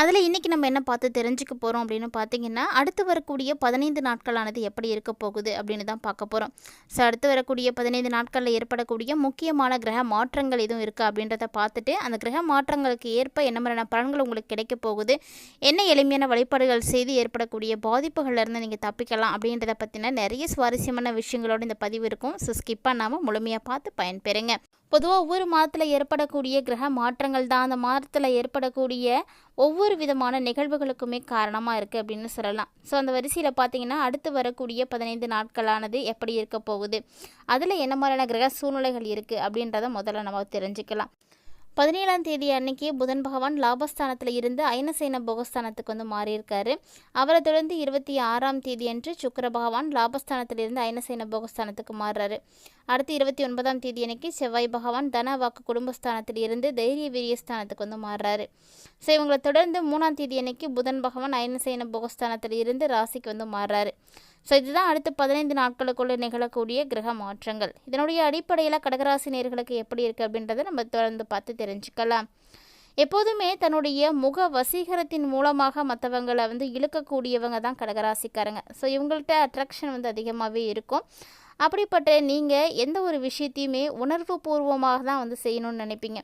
அதில் இன்றைக்கி நம்ம என்ன பார்த்து தெரிஞ்சுக்க போகிறோம் அப்படின்னு பார்த்தீங்கன்னா அடுத்து வரக்கூடிய பதினைந்து நாட்களானது எப்படி இருக்க போகுது அப்படின்னு தான் பார்க்க போகிறோம் ஸோ அடுத்து வரக்கூடிய பதினைந்து நாட்களில் ஏற்படக்கூடிய முக்கியமான கிரக மாற்றங்கள் எதுவும் இருக்குது அப்படின்றத பார்த்துட்டு அந்த கிரக மாற்றங்களுக்கு ஏற்ப என்ன மாதிரியான பலன்கள் உங்களுக்கு கிடைக்க போகுது என்ன எளிமையான வழிபாடுகள் செய்து ஏற்படக்கூடிய பாதிப்புகள்லேருந்து நீங்கள் தப்பிக்கலாம் அப்படின்றத பற்றின நிறைய சுவாரஸ்யமான விஷயங்களோட இந்த பதிவு இருக்கும். ஸோ ஸ்கிப் பண்ணாமல் முழுமையாக பார்த்து பயன்பெறுங்க. பொதுவாக ஒவ்வொரு மாதத்தில் ஏற்படக்கூடிய கிரக மாற்றங்கள் தான். அந்த மாதத்தில் ஏற்படக்கூடிய ஒவ்வொரு விதமான நிகழ்வுகளுக்குமே காரணமாக இருக்குது அப்படின்னு சொல்லலாம். ஸோ அந்த வரிசையில் பார்த்தீங்கன்னா அடுத்து வரக்கூடிய பதினைந்து நாட்களானது எப்படி இருக்க போகுது? அதில் என்ன மாதிரியான கிரக சூழ்நிலைகள் இருக்குது அப்படின்றத முதல்ல நம்ம தெரிஞ்சுக்கலாம். பதினேழாம் தேதி அன்னைக்கு புதன் பகவான் லாபஸ்தானத்தில் இருந்து அயனசேன போகஸ்தானத்துக்கு வந்து மாறியிருக்காரு. அவரை தொடர்ந்து இருபத்தி ஆறாம் தேதி அன்று சுக்கர பகவான் லாபஸ்தானத்திலிருந்து அயனசேன போகஸ்தானத்துக்கு மாறுறாரு. அடுத்து இருபத்தி ஒன்பதாம் தேதி அன்னைக்கு செவ்வாய் பகவான் தன வாக்கு குடும்பஸ்தானத்தில் இருந்து தைரிய வீரியஸ்தானத்துக்கு வந்து மாறுறாரு. ஸோ இவங்களை தொடர்ந்து மூணாம் தேதி அன்னைக்கு புதன் பகவான் அயனசேன போகஸ்தானத்தில் இருந்து ராசிக்கு வந்து மாறுறாரு. ஸோ இதுதான் அடுத்து பதினைந்து நாட்களுக்குள்ளே நிகழக்கூடிய கிரக மாற்றங்கள். இதனுடைய அடிப்படையில் கடகராசி நேர்களுக்கு எப்படி இருக்குது அப்படின்றத நம்ம தொடர்ந்து பார்த்து தெரிஞ்சுக்கலாம். எப்போதுமே தன்னுடைய முக வசீகரத்தின் மூலமாக மற்றவங்களை வந்து இழுக்கக்கூடியவங்க தான் கடகராசிக்காரங்க. ஸோ இவங்கள்ட்ட அட்ராக்ஷன் வந்து அதிகமாகவே இருக்கும். அப்படிப்பட்ட நீங்கள் எந்த ஒரு விஷயத்தையுமே உணர்வு பூர்வமாக தான் வந்து செய்யணும்னு நினைப்பீங்க.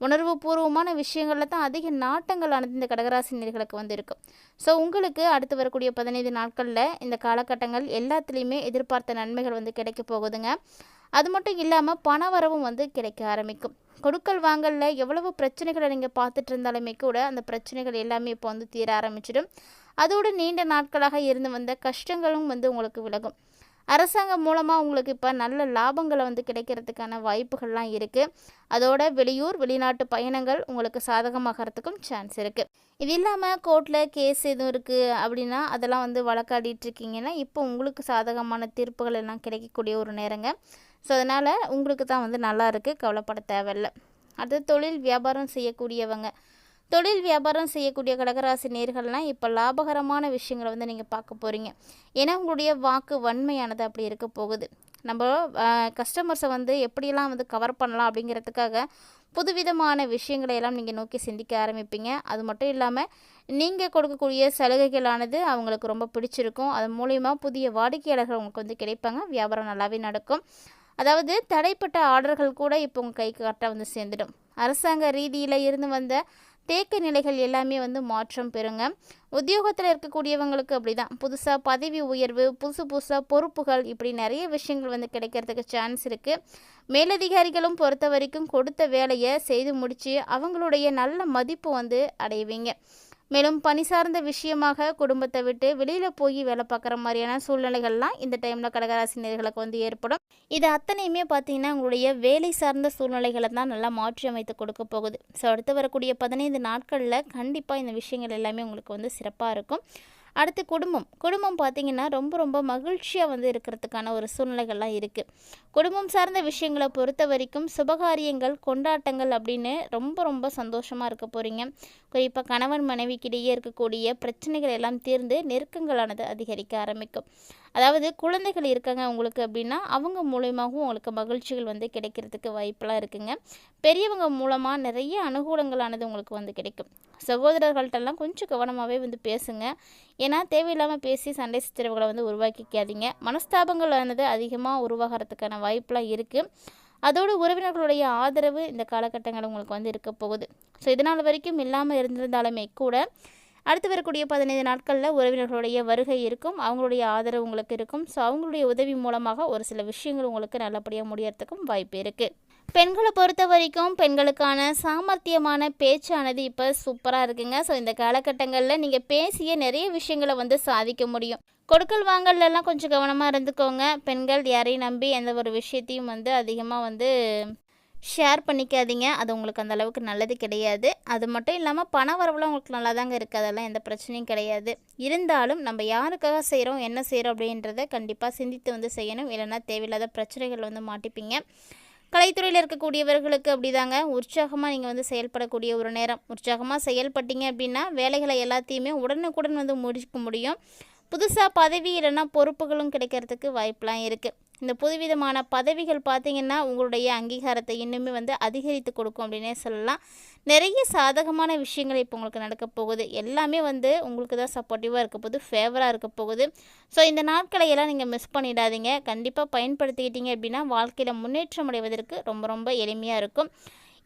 உணர்வு பூர்வமான விஷயங்களில் தான் அதிக நாட்டங்களானது இந்த கடகராசினியர்களுக்கு வந்து இருக்கும் ஸோ உங்களுக்கு அடுத்து வரக்கூடிய பதினைந்து நாட்களில் இந்த காலகட்டங்கள் எல்லாத்துலேயுமே எதிர்பார்த்த நன்மைகள் வந்து கிடைக்க போகுதுங்க. அது மட்டும் இல்லாமல் பண வரவும் வந்து கிடைக்க ஆரம்பிக்கும். கொடுக்கல் வாங்கலில் எவ்வளவு பிரச்சனைகளை நீங்கள் பார்த்துட்டு இருந்தாலுமே கூட அந்த பிரச்சனைகள் எல்லாமே இப்போ வந்து தீர ஆரம்பிச்சிடும். அதோடு நீண்ட நாட்களாக இருந்து வந்த கஷ்டங்களும் வந்து உங்களுக்கு விலகும். அரசாங்கம் மூலமாக உங்களுக்கு இப்போ நல்ல லாபங்களை வந்து கிடைக்கிறதுக்கான வாய்ப்புகள்லாம் இருக்குது அதோட வெளியூர் வெளிநாட்டு பயணங்கள் உங்களுக்கு சாதகமாகறதுக்கும் சான்ஸ் இருக்குது இது இல்லாமல் கோர்ட்டில் கேஸ் எதுவும் இருக்குது அப்படின்னா அதெல்லாம் வந்து வழக்காடிட்டு இருக்கீங்கன்னா இப்போ உங்களுக்கு சாதகமான தீர்ப்புகள் எல்லாம் கிடைக்கக்கூடிய ஒரு நேரங்க. ஸோ அதனால் உங்களுக்கு தான் வந்து நல்லா இருக்குது கவலைப்பட தேவையில்லை. அது தொழில் வியாபாரம் செய்யக்கூடியவங்க. தொழில் வியாபாரம் செய்யக்கூடிய கடகராசி நேர்கள்லாம் இப்போ லாபகரமான விஷயங்களை வந்து நீங்கள் பார்க்க போகிறீங்க ஏன்னா உங்களுடைய வாக்கு வன்மையானது அப்படி இருக்க போகுது. நம்ம கஸ்டமர்ஸை வந்து எப்படியெல்லாம் வந்து கவர் பண்ணலாம் அப்படிங்கிறதுக்காக புதுவிதமான விஷயங்களை எல்லாம் நீங்கள் நோக்கி சிந்திக்க ஆரம்பிப்பீங்க. அது மட்டும் இல்லாமல் நீங்கள் கொடுக்கக்கூடிய சலுகைகளானது அவங்களுக்கு ரொம்ப பிடிச்சிருக்கும். அது மூலயமா புதிய வாடிக்கையாளர்கள் உங்களுக்கு வந்து கிடைப்பாங்க. வியாபாரம் நல்லாவே நடக்கும். அதாவது தடைப்பட்ட ஆர்டர்கள் கூட இப்போ உங்கள் கைக்கு கரெக்டாக வந்து சேர்ந்துடும். அரசாங்க ரீதியில் இருந்து வந்த தேக்க நிலைகள் எல்லாமே வந்து மாற்றம் பெறுங்க. உத்தியோகத்தில் இருக்கக்கூடியவங்களுக்கு அப்படி தான் புதுசாக பதவி உயர்வு புதுசு புதுசாக பொறுப்புகள் இப்படி நிறைய விஷயங்கள் வந்து கிடைக்கிறதுக்கு சான்ஸ் இருக்குது மேலதிகாரிகளும் பொறுத்த வரைக்கும் கொடுத்த வேலையை செய்து முடித்து அவங்களுடைய நல்ல மதிப்பு வந்து அடைவீங்க. மேலும் பணி சார்ந்த விஷயமாக குடும்பத்தை விட்டு வெளியில் போய் வேலை பார்க்குற மாதிரியான சூழ்நிலைகள்லாம் இந்த டைமில் கடகராசினியர்களுக்கு வந்து ஏற்படும். இது அத்தனையுமே பார்த்தீங்கன்னா உங்களுடைய வேலை சார்ந்த சூழ்நிலைகளை தான் நல்லா மாற்றி அமைத்து கொடுக்க போகுது. ஸோ அடுத்து வரக்கூடிய பதினைந்து நாட்களில் கண்டிப்பாக இந்த விஷயங்கள் எல்லாமே உங்களுக்கு வந்து சிறப்பாக இருக்கும். அடுத்து குடும்பம். குடும்பம் பார்த்திங்கன்னா ரொம்ப ரொம்ப மகிழ்ச்சியாக வந்து இருக்கிறதுக்கான ஒரு சூழ்நிலைகள்லாம் இருக்குது குடும்பம் சார்ந்த விஷயங்களை பொறுத்த வரைக்கும் சுபகாரியங்கள் கொண்டாட்டங்கள் அப்படின்னு ரொம்ப ரொம்ப சந்தோஷமாக இருக்க போகிறீங்க குறிப்பாக கணவன் மனைவிக்கிடையே இருக்கக்கூடிய பிரச்சனைகள் எல்லாம் தீர்ந்து நெருக்கங்களானது அதிகரிக்க ஆரம்பிக்கும். அதாவது குழந்தைகள் இருக்காங்க உங்களுக்கு அப்படின்னா அவங்க மூலியமாகவும் உங்களுக்கு மகிழ்ச்சிகள் வந்து கிடைக்கிறதுக்கு வாய்ப்பெல்லாம் இருக்குங்க. பெரியவங்க மூலமாக நிறைய அனுகூலங்களானது உங்களுக்கு வந்து கிடைக்கும். சகோதரர்கள்ட்டெல்லாம் கொஞ்சம் கவனமாகவே வந்து பேசுங்க. ஏன்னா தேவையில்லாமல் பேசி சண்டை சித்திரவுகளை வந்து உருவாக்கிக்காதீங்க. மனஸ்தாபங்களானது அதிகமாக உருவாகிறதுக்கான வாய்ப்பெலாம் இருக்குது அதோடு உறவினர்களுடைய ஆதரவு இந்த காலகட்டங்கள் உங்களுக்கு வந்து இருக்க போகுது. ஸோ இதனால் வரைக்கும் இல்லாமல் இருந்திருந்தாலுமே கூட அடுத்து வரக்கூடிய பதினைந்து நாட்களில் உறவினர்களுடைய வருகை இருக்கும் அவங்களுடைய ஆதரவு உங்களுக்கு இருக்கும். ஸோ அவங்களுடைய உதவி மூலமாக ஒரு சில விஷயங்கள் உங்களுக்கு நல்லபடியாக முடியறதுக்கும் வாய்ப்பு இருக்குது பெண்களை பொறுத்த வரைக்கும் பெண்களுக்கான சாமர்த்தியமான பேச்சானது இப்போ சூப்பராக இருக்குங்க. ஸோ இந்த காலகட்டங்களில் நீங்கள் பேசிய நிறைய விஷயங்களை வந்து சாதிக்க முடியும். கொடுக்கல் வாங்கல்லாம் கொஞ்சம் கவனமாக இருந்துக்கோங்க. பெண்கள் யாரையும் நம்பி எந்த ஒரு விஷயத்தையும் வந்து அதிகமாக வந்து ஷேர் பண்ணிக்காதீங்க. அது உங்களுக்கு அந்த அளவுக்கு நல்லது கிடையாது. அது மட்டும் இல்லாமல் பண வரவுலாம் உங்களுக்கு நல்லா தாங்க இருக்குது அதெல்லாம் எந்த பிரச்சனையும் கிடையாது. இருந்தாலும் நம்ம யாருக்காக செய்கிறோம் என்ன செய்கிறோம் அப்படின்றத கண்டிப்பாக சிந்தித்து வந்து செய்யணும். இல்லைன்னா தேவையில்லாத பிரச்சனைகள் வந்து மாட்டிப்பீங்க. கலைத்துறையில் இருக்கக்கூடியவர்களுக்கு அப்படிதாங்க. உற்சாகமாக நீங்கள் வந்து செயல்படக்கூடிய ஒரு நேரம். உற்சாகமாக செயல்பட்டீங்க அப்படின்னா வேலைகளை எல்லாத்தையுமே உடனுக்குடன் வந்து முடிக்க முடியும். புதுசாக பதவி இல்லைன்னா பொறுப்புகளும் கிடைக்கிறதுக்கு வாய்ப்பெலாம் இருக்குது இந்த புதுவிதமான பதவிகள் பார்த்திங்கன்னா உங்களுடைய அங்கீகாரத்தை இன்னுமே வந்து அதிகரித்து கொடுக்கும் அப்படின்னே சொல்லலாம். நிறைய சாதகமான விஷயங்கள் இப்போ உங்களுக்கு நடக்க போகுது. எல்லாமே வந்து உங்களுக்கு தான் சப்போர்ட்டிவாக இருக்க போகுது ஃபேவராக இருக்க போகுது. ஸோ இந்த நாட்களை எல்லாம் நீங்கள் மிஸ் பண்ணிடாதீங்க. கண்டிப்பாக பயன்படுத்திக்கிட்டீங்க அப்படின்னா வாழ்க்கையில் முன்னேற்றம் அடைவதற்கு ரொம்ப ரொம்ப எளிமையாக இருக்கும்.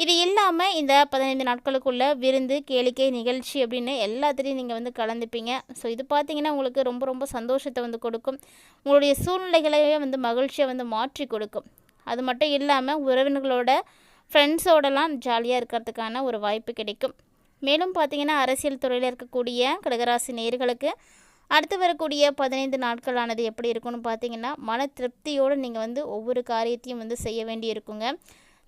இது இல்லாமல் இந்த பதினைந்து நாட்களுக்குள்ள விருந்து கேளிக்கை நிகழ்ச்சி அப்படின்னு எல்லாத்துலேயும் நீங்கள் வந்து கலந்துப்பீங்க. ஸோ இது பார்த்தீங்கன்னா உங்களுக்கு ரொம்ப ரொம்ப சந்தோஷத்தை வந்து கொடுக்கும். உங்களுடைய சூழ்நிலைகளையே வந்து மகிழ்ச்சியை வந்து மாற்றி கொடுக்கும். அது மட்டும் இல்லாமல் உறவினர்களோட ஃப்ரெண்ட்ஸோடலாம் ஜாலியாக இருக்கிறதுக்கான ஒரு வாய்ப்பு கிடைக்கும். மேலும் பார்த்தீங்கன்னா அரசியல் துறையில் இருக்கக்கூடிய கடகராசி நேயர்களுக்கு அடுத்து வரக்கூடிய பதினைந்து நாட்களானது எப்படி இருக்கும்னு பார்த்தீங்கன்னா மன திருப்தியோடு நீங்கள் வந்து ஒவ்வொரு காரியத்தையும் வந்து செய்ய வேண்டி இருக்குங்க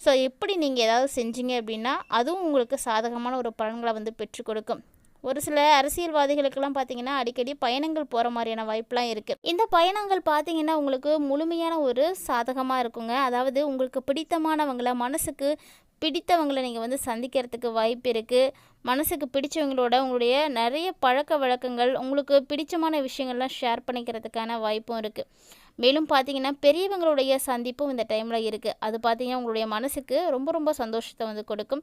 ஸோ எப்படி நீங்கள் ஏதாவது செஞ்சீங்க அப்படின்னா அதுவும் உங்களுக்கு சாதகமான ஒரு பலன்களை வந்து பெற்றுக் கொடுக்கும். ஒரு சில அரசியல்வாதிகளுக்கெல்லாம் பார்த்தீங்கன்னா அடிக்கடி பயணங்கள் போகிற மாதிரியான வாய்ப்பெலாம் இருக்குது இந்த பயணங்கள் பார்த்தீங்கன்னா உங்களுக்கு முழுமையான ஒரு சாதகமாக இருக்குங்க. அதாவது உங்களுக்கு பிடித்தமானவங்களை மனசுக்கு பிடித்தவங்களை நீங்கள் வந்து சந்திக்கிறதுக்கு வாய்ப்பு இருக்குது மனசுக்கு பிடிச்சவங்களோட உங்களுடைய நிறைய பழக்க வழக்கங்கள் உங்களுக்கு பிடிச்சமான விஷயங்கள்லாம் ஷேர் பண்ணிக்கிறதுக்கான வாய்ப்பும் இருக்குது மேலும் பார்த்தீங்கன்னா பெரியவங்களுடைய சந்திப்பும் இந்த டைமில் இருக்குது அது பார்த்தீங்கன்னா உங்களுடைய மனசுக்கு ரொம்ப ரொம்ப சந்தோஷத்தை வந்து கொடுக்கும்.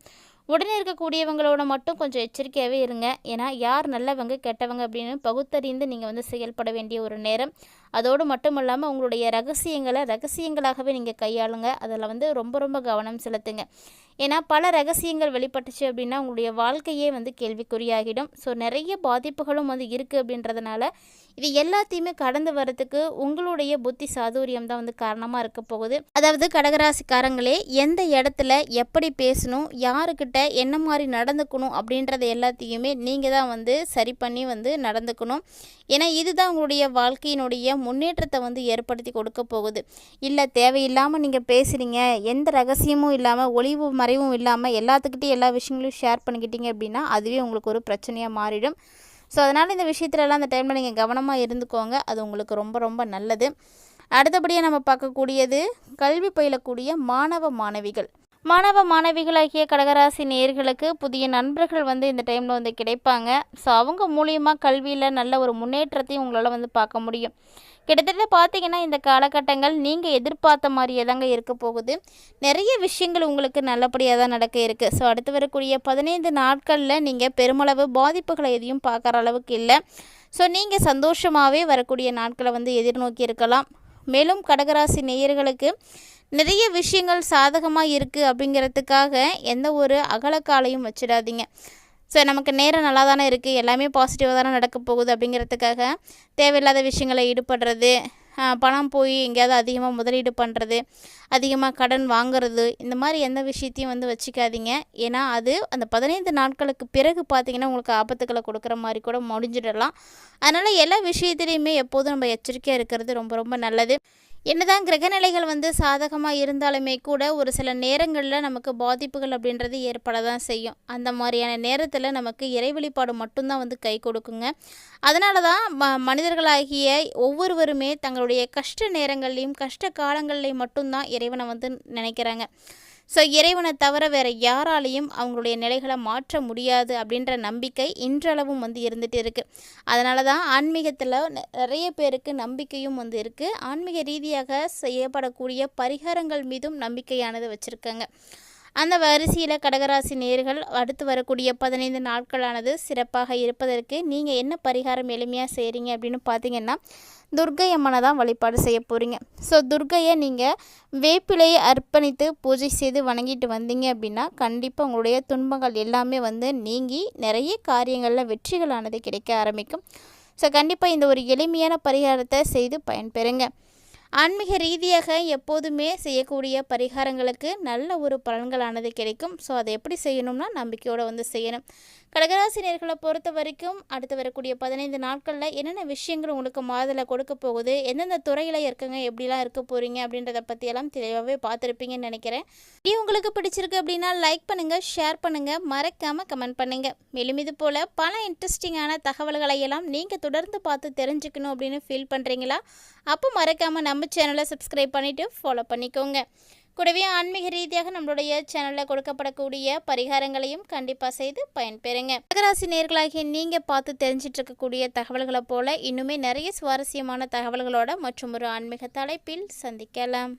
உடனே இருக்கக்கூடியவங்களோட மட்டும் கொஞ்சம் எச்சரிக்கையாகவே இருங்க. ஏன்னா யார் நல்லவங்க கெட்டவங்க அப்படின்னு பகுத்தறிந்து நீங்கள் வந்து செயல்பட வேண்டிய ஒரு நேரம். அதோடு மட்டும் இல்லாமல் உங்களுடைய ரகசியங்களை ரகசியங்களாகவே நீங்கள் கையாளுங்க. அதில் வந்து ரொம்ப ரொம்ப கவனம் செலுத்துங்க. ஏன்னா பல ரகசியங்கள் வெளிப்பட்டுச்சு அப்படின்னா உங்களுடைய வாழ்க்கையே வந்து கேள்விக்குறியாகிடும். ஸோ நிறைய பாதிப்புகளும் வந்து இருக்குது அப்படின்றதுனால இது எல்லாத்தையுமே கடந்து வரதுக்கு உங்களுடைய புத்தி சாதுரியம் தான் வந்து காரணமாக இருக்க போகுது. அதாவது கடகராசிக்காரங்களே எந்த இடத்துல எப்படி பேசணும் யாருக்கிட்ட என்ன மாதிரி நடந்துக்கணும் அப்படின்றத எல்லாத்தையுமே நீங்கள் தான் வந்து சரி பண்ணி வந்து நடந்துக்கணும். ஏன்னா இதுதான் உங்களுடைய வாழ்க்கையினுடைய முன்னேற்றத்தை வந்து ஏற்படுத்தி கொடுக்க போகுது. இல்லை தேவையில்லாமல் நீங்கள் பேசுகிறீங்க எந்த ரகசியமும் இல்லாமல் ஒளிவு மறைவும் இல்லாமல் எல்லாத்துக்கிட்டையும் எல்லா விஷயங்களையும் ஷேர் பண்ணிக்கிட்டீங்க அப்படின்னா அதுவே உங்களுக்கு ஒரு பிரச்சனையாக மாறிடும். ஸோ அதனால் இந்த விஷயத்துலலாம் அந்த டைமில் நீங்கள் கவனமாக இருந்துக்கோங்க. அது உங்களுக்கு ரொம்ப ரொம்ப நல்லது. அடுத்தபடியாக நம்ம பார்க்கக்கூடியது கல்வி பயிலக்கூடிய மாணவ மாணவிகள். மாணவ மாணவிகளாகிய கடகராசி நேர்களுக்கு புதிய நண்பர்கள் வந்து இந்த டைமில் வந்து கிடைப்பாங்க. ஸோ அவங்க மூலியமாக கல்வியில் நல்ல ஒரு முன்னேற்றத்தையும் உங்களால் வந்து பார்க்க முடியும். கிட்டத்தட்ட பார்த்தீங்கன்னா இந்த காலகட்டங்கள் நீங்கள் எதிர்பார்த்த மாதிரியே தாங்க இருக்க போகுது. நிறைய விஷயங்கள் உங்களுக்கு நல்லபடியாக தான் நடக்க இருக்குது ஸோ அடுத்து வரக்கூடிய பதினைந்து நாட்களில் நீங்கள் பெருமளவு பாதிப்புகளை எதையும் பார்க்குற அளவுக்கு இல்லை. ஸோ நீங்கள் சந்தோஷமாகவே வரக்கூடிய நாட்களை வந்து எதிர்நோக்கி இருக்கலாம். மேலும் கடகராசி நேயர்களுக்கு நிறைய விஷயங்கள் சாதகமாக இருக்குது அப்படிங்கிறதுக்காக எந்த ஒரு அகலக்காலையும் வச்சிடாதீங்க. ஸோ நமக்கு நேரம் நல்லா தானே இருக்குது எல்லாமே பாசிட்டிவாக தானே நடக்க போகுது அப்படிங்கிறதுக்காக தேவையில்லாத விஷயங்களை ஈடுபடுறது பணம் போய் எங்கேயாவது அதிகமாக முதலீடு பண்ணுறது அதிகமாக கடன் வாங்குறது இந்த மாதிரி எந்த விஷயத்தையும் வந்து வச்சுக்காதீங்க. ஏன்னா அது அந்த பதினைந்து நாட்களுக்கு பிறகு பார்த்திங்கன்னா உங்களுக்கு ஆபத்துக்களை கொடுக்குற மாதிரி கூட முடிஞ்சிடலாம். அதனால் எல்லா விஷயத்துலையுமே எப்போதும் நம்ம எச்சரிக்கையாக இருக்கிறது ரொம்ப ரொம்ப நல்லது. என்னதான் கிரகநிலைகள் வந்து சாதகமாக இருந்தாலுமே கூட ஒரு சில நேரங்களில் நமக்கு பாதிப்புகள் அப்படின்றது ஏற்பட தான் செய்யும். அந்த மாதிரியான நேரத்தில் நமக்கு இறை வழிபாடு மட்டும்தான் வந்து கை கொடுக்குங்க. அதனால தான் ம மனிதர்களாகிய ஒவ்வொருவருமே தங்களுடைய கஷ்ட நேரங்கள்லையும் கஷ்ட காலங்கள்லையும் மட்டும்தான் இறைவனை வந்து நினைக்கிறாங்க. ஸோ இறைவனை தவிர வேறு யாராலையும் அவங்களுடைய நிலைகளை மாற்ற முடியாது அப்படின்ற நம்பிக்கை இன்றளவும் வந்து இருந்துகிட்டு இருக்குது அதனால தான் ஆன்மீகத்தில் நிறைய பேருக்கு நம்பிக்கையும் வந்து இருக்குது ஆன்மீக ரீதியாக செய்யப்படக்கூடிய பரிகாரங்கள் மீதும் நம்பிக்கையானது வச்சுருக்காங்க. அந்த வரிசையில் கடகராசி நேர்கள் அடுத்து வரக்கூடிய பதினைந்து நாட்களானது சிறப்பாக இருப்பதற்கு நீங்கள் என்ன பரிகாரம் எளிமையாக செய்கிறீங்க அப்படின்னு பார்த்தீங்கன்னா துர்க்கை அம்மனை தான் வழிபாடு செய்ய போகிறீங்க ஸோ துர்கையை நீங்கள் வேப்பிலையை அர்ப்பணித்து பூஜை செய்து வணங்கிட்டு வந்தீங்க அப்படின்னா கண்டிப்பாக உங்களுடைய துன்பங்கள் எல்லாமே வந்து நீங்கி நிறைய காரியங்களில் வெற்றிகளானது கிடைக்க ஆரம்பிக்கும். ஸோ கண்டிப்பாக இந்த ஒரு எளிமையான பரிகாரத்தை செய்து பயன்பெறுங்க. ஆன்மீக ரீதியாக எப்போதுமே செய்யக்கூடிய பரிகாரங்களுக்கு நல்ல ஒரு பலன்களானது கிடைக்கும். ஸோ அதை எப்படி செய்யணும்னா நம்பிக்கையோடு வந்து செய்யணும். கடகராசினியர்களை பொறுத்த வரைக்கும் அடுத்து வரக்கூடிய பதினைந்து நாட்களில் என்னென்ன விஷயங்கள் உங்களுக்கு மாதத்தில் கொடுக்க போகுது? எந்தெந்த துறையில் இருக்குங்க? எப்படிலாம் இருக்க போகிறீங்க அப்படின்றத பற்றியெல்லாம் தெளிவாகவே பார்த்துருப்பீங்கன்னு நினைக்கிறேன். இது உங்களுக்கு பிடிச்சிருக்கு அப்படின்னா லைக் பண்ணுங்கள் ஷேர் பண்ணுங்கள் மறக்காமல் கமெண்ட் பண்ணுங்கள் மேலும் இது போல் பல இன்ட்ரெஸ்டிங்கான தகவல்களை எல்லாம் நீங்கள் தொடர்ந்து பார்த்து தெரிஞ்சுக்கணும் அப்படின்னு ஃபீல் பண்ணுறீங்களா அப்போ மறக்காமல் நம்ம சேனலை சப்ஸ்கிரைப் பண்ணிவிட்டு ஃபாலோ பண்ணிக்கோங்க. கூடவே ஆன்மீக ரீதியாக நம்மளுடைய சேனலில் கொடுக்கப்படக்கூடிய பரிகாரங்களையும் கண்டிப்பாக செய்து பயன்பெறுங்க. கடகராசி நேர்களாகிய நீங்கள் பார்த்து தெரிஞ்சிட்டு இருக்கக்கூடிய தகவல்களை போல இன்னுமே நிறைய சுவாரஸ்யமான தகவல்களோட மற்றும் ஒரு ஆன்மீக தலைப்பில் சந்திக்கலாம்.